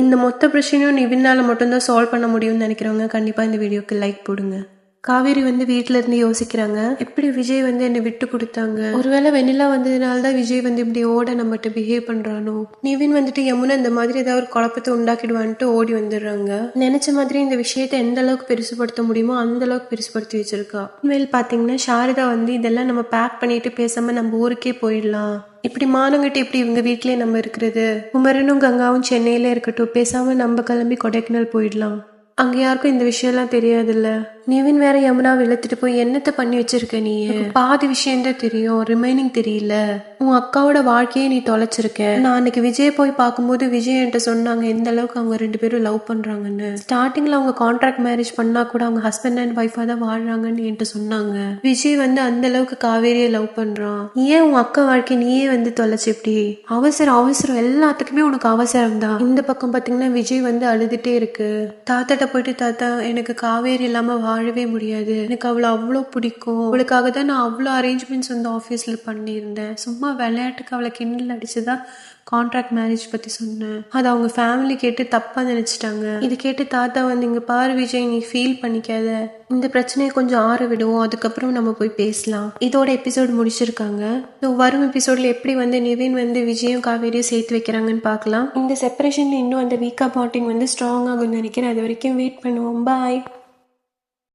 இந்த மொத்த பிரச்சனையும் நிவினால் மட்டும்தான் சால்வ் பண்ண முடியும்னு நினைக்கிறவங்க கண்டிப்பாக இந்த வீடியோக்கு லைக் போடுங்க. காவேரி வந்து வீட்டில் இருந்து யோசிக்கிறாங்க. எப்படி விஜய் வந்து என்னை விட்டு கொடுத்தாங்க? ஒருவேளை வெண்ணிலா வந்ததுனால தான் விஜய் வந்து இப்படி ஓட நம்மகிட்ட பிஹேவ் பண்றானோ? நிவின் வந்துட்டு யமுனா இந்த மாதிரி ஏதாவது ஒரு குழப்பத்தை உண்டாக்கிடுவான்ட்டு ஓடி வந்துடுறாங்க. நினைச்ச மாதிரி இந்த விஷயத்தை எந்த அளவுக்கு பெருசுபடுத்த முடியுமோ அந்த அளவுக்கு பெருசுபடுத்தி வச்சிருக்கா. உண்மையில் பாத்தீங்கன்னா சாரதா வந்து இதெல்லாம் நம்ம பேக் பண்ணிட்டு பேசாம நம்ம ஊருக்கே போயிடலாம். இப்படி மானங்கிட்ட இப்படி இவங்க வீட்லயே நம்ம இருக்கிறது. குமரனும் கங்காவும் சென்னையில இருக்கட்டும். பேசாம நம்ம கிளம்பி கொடைக்கானல் போயிடலாம். அங்க யாருக்கும் இந்த விஷயம்லாம் தெரியாதுல்ல. நிவின் வேற யமுனா இழுத்துட்டு போய் என்னத்த பண்ணி வச்சிருக்க நீ பாதி விஷயம்தான் தெரியும். ரிமைனிங் தெரியல. உன் அக்காவோட வாழ்க்கையை நீ தொலைச்சிருக்க. நான் அன்னைக்கு விஜய் போய் பார்க்கும்போது விஜய் என்கிட்ட சொன்னாங்க எந்த அளவுக்கு அவங்க ரெண்டு பேரும் லவ் பண்றாங்கன்னு? ஸ்டார்டிங்ல அவங்க கான்ட்ராக்ட் மேரேஜ் பண்ணா கூட அவங்க ஹஸ்பண்ட் அண்ட் ஒய்ஃபா தான் வாழ்றாங்கன்னு என்கிட்ட சொன்னாங்க. விஜய் வந்து அந்த அளவுக்கு காவேரியை லவ் பண்றான். ஏன் உன் அக்கா வாழ்க்கை நீயே வந்து தொலைச்சு இப்படி? அவசரம் அவசரம். எல்லாத்துக்குமே உனக்கு அவசரம் தான். இந்த பக்கம் பாத்தீங்கன்னா விஜய் வந்து அழுதுட்டே இருக்கு. தாத்தாட்ட போயிட்டு தாத்தா எனக்கு காவேரி இல்லாம வாழவே முடியாது. எனக்கு அவளை அவ்வளோ பிடிக்கும். அவளுக்காக தான் நான் அவ்வளோ அரேஞ்ச்மெண்ட்ஸ் வந்து ஆஃபீஸில் பண்ணியிருந்தேன். சும்மா விளையாட்டுக்கு அவளை கிண்டல் அடிச்சுதான் கான்ட்ராக்ட் மேரேஜ் பற்றி சொன்னேன். அது அவங்க ஃபேமிலி கேட்டு தப்பாக நினச்சிட்டாங்க. இது கேட்டு தாத்தா வந்து இங்கே பாரு விஜய் நீ ஃபீல் பண்ணிக்காத. இந்த பிரச்சனையை கொஞ்சம் ஆற விடுவோம். அதுக்கப்புறம் நம்ம போய் பேசலாம். இதோட எபிசோட் முடிச்சிருக்காங்க. ஸோ வரும் எபிசோட்ல எப்படி வந்து நிவின் வந்து விஜயும் காவேரியும் சேர்த்து வைக்கிறாங்கன்னு பார்க்கலாம். இந்த செப்பரேஷனில் இன்னும் அந்த வீக்கா பாட்டிங் வந்து ஸ்ட்ராங் ஆகும்னு நினைக்கிறேன். அது வரைக்கும் வெயிட் பண்ணுவோம். பாய்